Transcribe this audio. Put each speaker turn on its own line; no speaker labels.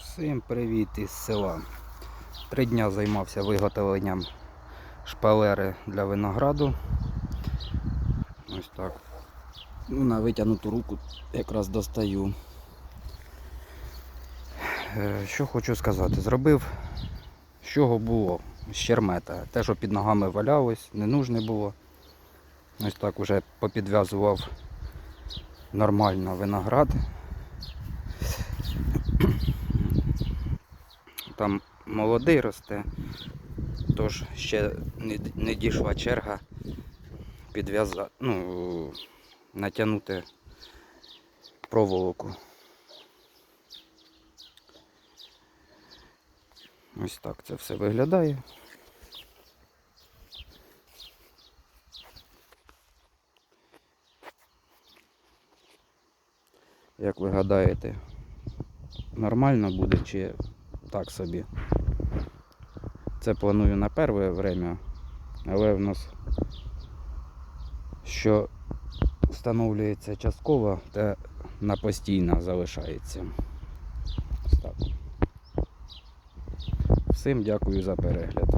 Всім привіт із села. Три дня займався виготовленням шпалери для винограду. Ось так. Ну, на витягнуту руку якраз достаю. Е, Що хочу сказати, зробив, з чого було, з чермета. Те, що під ногами валялось, не нужне було. Ось так уже попідв'язував нормально виноград. Там молодий росте, тож ще не, не дійшла черга підв'язати, ну, натягнути проволоку. Ось так це все виглядає. Як ви гадаєте, нормально буде чи так собі? Це планую на перше время, але в нас що встановлюється частково, те на постійно залишається. Так. Всім дякую за перегляд.